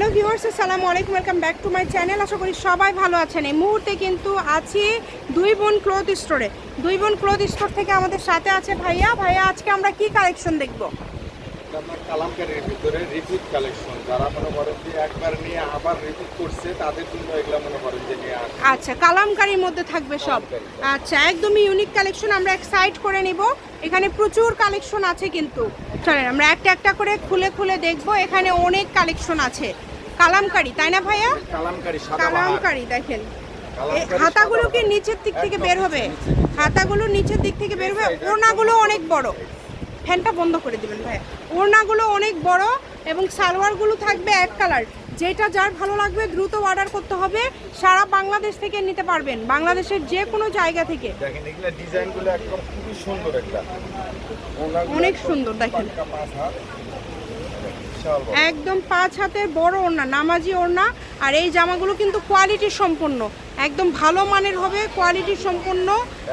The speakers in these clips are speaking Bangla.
হ্যালো ভিউয়ার্স আসসালামু আলাইকুম welcome back to my channel. আশা করি সবাই ভালো আছেন। এই মুহূর্তে কিন্তু আছি দুই বোন ক্লথ স্টোরে। দুই বোন ক্লথ স্টোর থেকে আমাদের সাথে আছে ভাইয়া। ভাইয়া আজকে আমরা কি কালেকশন দেখব? আপনার কালামকারীর ভিতরে রিপিট কালেকশন। যারা মনে করেন যে একবার নিয়ে আবার রিপিট করছে তাদের জন্য এগুলো মনে করেন যে নিয়ে আসে আচ্ছা কালামকারির মধ্যে থাকবে সব। আচ্ছা একদমই ইউনিক কালেকশন। আমরা এক সাইড করে নিব। এখানে প্রচুর কালেকশন আছে কিন্তু। চলেন আমরা একটা একটা করে খুলে খুলে দেখব। এখানে অনেক কালেকশন আছে। কালামকারি তাই না ভাইয়া? কালামকারী দেখেন। হাতাগুলো কি নিচের দিক থেকে বের হবে। হাতাগুলো নিচের দিক থেকে বের হবে? ওড়নাগুলো অনেক বড়। ফ্যানটা বন্ধ করে দিবেন ভাইয়া। ওড়নাগুলো অনেক বড় এবং সালোয়ারগুলো থাকবে এক কালার। যেটা যার ভালো লাগবে দ্রুত অর্ডার করতে হবে। সারা বাংলাদেশ থেকে নিতে পারবেন। বাংলাদেশের যে কোনো জায়গা থেকে। দেখেন এগুলো ডিজাইনগুলো একদম খুবই সুন্দর একটা। অনেক সুন্দর, দেখেন। পাক্কা পাঁচ হাত। বিশাল বড়। একদম পাঁচ হাতের বড় ওড়না নামাজি ওড়না আর এই জামাগুলো কিন্তু কোয়ালিটি সম্পন্ন। একদম ভালো মানের হবে কোয়ালিটি সম্পন্ন।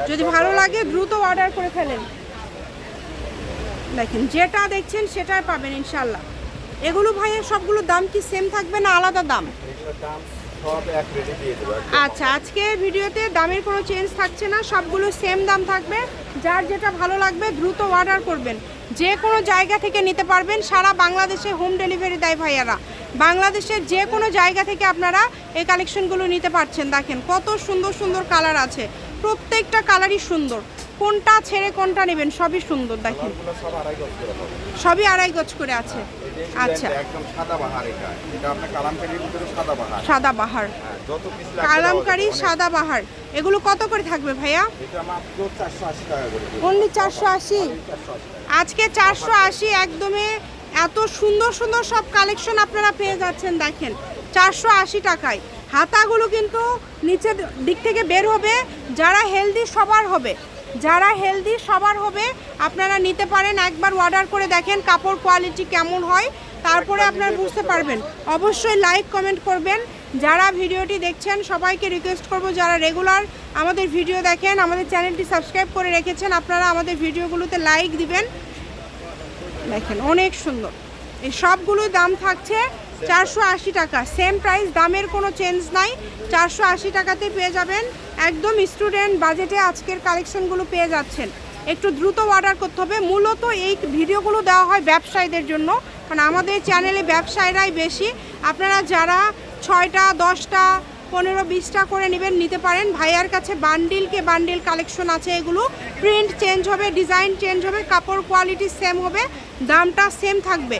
যদি ভালো লাগে দ্রুত অর্ডার করে ফেলেন। দেখেন যেটা দেখছেন সেটাই পাবেন ইনশাল্লাহ এগুলো ভাইয়ের সবগুলো দাম কি সেম থাকবে না আলাদা দাম আচ্ছা আজকে ভিডিওতে দামের কোনো চেঞ্জ থাকছে না, সবগুলো সেম দাম থাকবে। যার যেটা ভালো লাগবে দ্রুত অর্ডার করবেন। যে কোনো জায়গা থেকে নিতে পারবেন সারা বাংলাদেশে হোম ডেলিভারি দেয় ভাইয়ারা। বাংলাদেশের যে কোনো জায়গা থেকে আপনারা এই কালেকশনগুলো নিতে পারছেন। দেখেন কত সুন্দর সুন্দর কালার আছে। প্রত্যেকটা কালারই সুন্দর। কোনটা ছেড়ে কোনটা নেবেন? সবই সুন্দর দেখেন। সবই আড়াই গজ করে আছে। এই যে এই আচ্ছা। একদম সাদা বাহার এটা। এটা আপনার কালামকারীর ভিতরে সাদা বাহার। সাদা বাহার। হ্যাঁ, যত পিস লাগবে কালামকারি সাদা বাহার। এগুলো কত করে থাকবে ভাইয়া? এটা মাত্র চারশো আশি টাকা করে অনলি চারশো আশি। আজকে চারশো আশি একদমই এত সুন্দর সুন্দর সব কালেকশন আপনারা পেয়ে যাচ্ছেন দেখেন। চারশো আশি টাকায়। হাতাগুলো কিন্তু নিচের দিক থেকে বের হবে। যারা হেলদি সবার হবে। যারা হেলদি সবার হবে, আপনারা নিতে পারেন, একবার অর্ডার করে দেখেন কাপড় কোয়ালিটি কেমন হয়, তারপরে আপনারা বুঝতে পারবেন। অবশ্যই লাইক কমেন্ট করবেন। যারা ভিডিওটি দেখছেন, সবাইকে রিকোয়েস্ট করব, যারা রেগুলার আমাদের ভিডিও দেখেন, আমাদের চ্যানেলটি সাবস্ক্রাইব করে রেখেছেন, আপনারা আমাদের ভিডিওগুলোতে লাইক দিবেন। দেখেন, অনেক সুন্দর। এই সবগুলোর দাম থাকছে চারশো আশি টাকা। সেম প্রাইস দামের কোনো চেঞ্জ নাই। চারশো আশি টাকাতে পেয়ে যাবেন একদম স্টুডেন্ট বাজেটে আজকের কালেকশনগুলো পেয়ে যাচ্ছেন। একটু দ্রুত অর্ডার করতে হবে। মূলত এই ভিডিওগুলো দেওয়া হয় ব্যবসায়ীদের জন্য। কারণ আমাদের চ্যানেলে ব্যবসায়ীরাই বেশি। আপনারা যারা ছয়টা, দশটা, পনেরো, বিশটা করে নেবেন, নিতে পারেন। ভাইয়ার কাছে বান্ডিলকে বান্ডিল কালেকশন আছে এগুলো। প্রিন্ট চেঞ্জ হবে ডিজাইন চেঞ্জ হবে, কাপড় কোয়ালিটি সেম হবে, দামটা সেম থাকবে।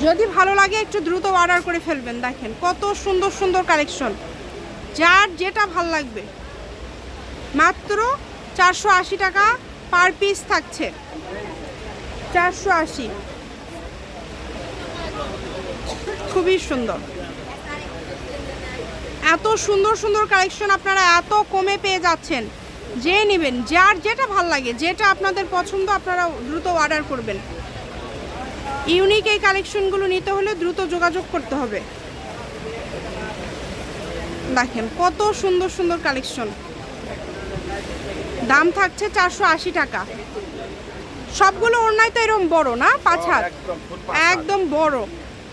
যদি ভালো লাগে, একটু দ্রুত অর্ডার করে ফেলবেন। দেখেন, কত সুন্দর সুন্দর কালেকশন যার যেটা ভালো লাগবে। মাত্র চারশো আশি টাকা পার পিস থাকছে। চারশো আশি। খুবই সুন্দর। এত সুন্দর সুন্দর কালেকশন আপনারা এত কমে পেয়ে যাচ্ছেন। যে নেবেন। যার যেটা ভালো লাগে, যেটা আপনাদের পছন্দ আপনারা দ্রুত অর্ডার করবেন। ইউনিক এই কালেকশনগুলো নিতে হলে দ্রুত যোগাযোগ করতে হবে। দেখেন কত সুন্দর সুন্দর কালেকশন। দাম থাকছে চারশো আশি টাকা। সবগুলো ওড়নায় তো এরকম বড় না? পাঁচ হাত? একদম বড়।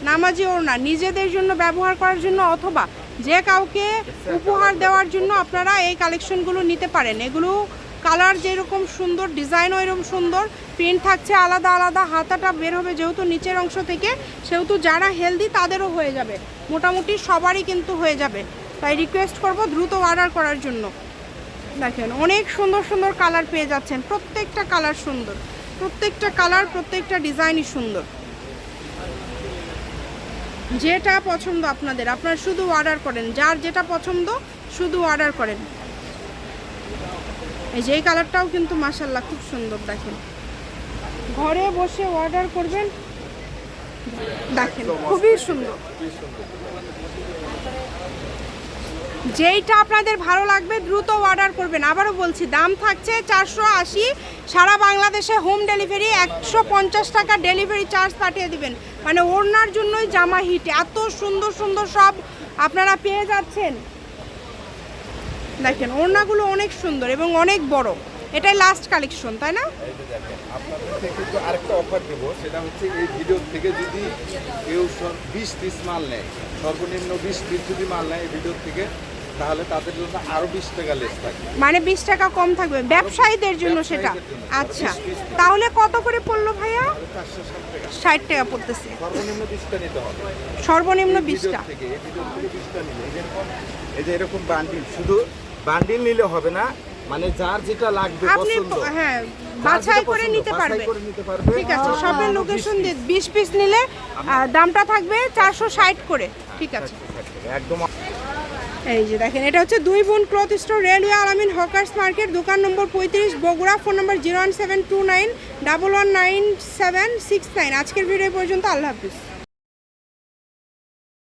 নামাজি ওড়না। নিজেদের জন্য ব্যবহার করার জন্য অথবা যে কাউকে উপহার দেওয়ার জন্য আপনারা এই কালেকশনগুলো নিতে পারেন। এগুলো কালার যেরকম সুন্দর, ডিজাইনও এরকম সুন্দর, প্রিন্ট থাকছে আলাদা আলাদা, হাতাটা বের হবে যেহেতু নিচের অংশ থেকে, সেহেতু যারা হেলদি তাদেরও হয়ে যাবে। মোটামুটি সবারই কিন্তু হয়ে যাবে। তাই রিকোয়েস্ট করব দ্রুত অর্ডার করার জন্য। দেখেন, অনেক সুন্দর সুন্দর কালার পেয়ে যাচ্ছেন। প্রত্যেকটা কালার সুন্দর। প্রত্যেকটা কালার, প্রত্যেকটা ডিজাইনই সুন্দর। যেটা পছন্দ আপনাদের, আপনারা শুধু অর্ডার করেন। যার যেটা পছন্দ, শুধু অর্ডার করেন। এই যে এই কালারটাও কিন্তু মাসাল্লাহ খুব সুন্দর, দেখেন। ঘরে বসে অর্ডার করবেন, দেখেন, খুবই সুন্দর। যেইটা আপনাদের ভালো লাগবে দ্রুত অর্ডার করবেন। আবারও বলছি, দাম থাকছে চারশো আশি। সারা বাংলাদেশে হোম ডেলিভারি একশো পঞ্চাশ টাকা ডেলিভারি চার্জ পাঠিয়ে দিবেন। মানে ওড়নার জন্যই জামা হিট এত সুন্দর সুন্দর সব আপনারা পেয়ে যাচ্ছেন। দেখেন ওড়নাগুলো অনেক সুন্দর এবং অনেক বড়। এটাই লাস্ট কালেকশন তাই না? আপনাদের থেকে আরেকটা অফার দেবো সেটা হচ্ছে এই ভিডিও থেকে যদি কেউ বিশ পিস মাল নেয় সর্বনিম্ন বিশ পিস যদি মাল নেয় এই ভিডিও থেকে তাহলে তাদের জন্য আরও টাকা লেস থাকবে। মানে বিশ টাকা কম থাকবে ব্যবসায়ীদের জন্য সেটা। আচ্ছা তাহলে কত করে পড়ল ভাইয়া? তাহলে চারশো ষাট টাকা। ষাট টাকা পড়তেছে। সর্বনিম্ন বিশটা নিতে হবে। সর্বনিম্ন এই ভিডিও বিশটা। থেকে এই ভিডিও থেকে বিশটা নিলে এই যে এরকম বান্ডিল শুধু বান্ডিল নিলে হবে না। মানে যার যেটা লাগবে আপনি হ্যাঁ বাছাই করে নিতে পারবে। ঠিক আছে শপের লোকেশন 20 দিয়ে বিশ পিস নিলে দামটা থাকবে চারশো ষাট করে। ঠিক আছে। একদম এই যে দেখেন এটা হচ্ছে দুই বোন cloth store railway Alamin hawkers market দোকান নম্বর পঁয়ত্রিশ Bogura phone number zero one seven two nine double one nine seven six nine. আজকের ভিডিও পর্যন্ত আল্লাহ হাফিজ।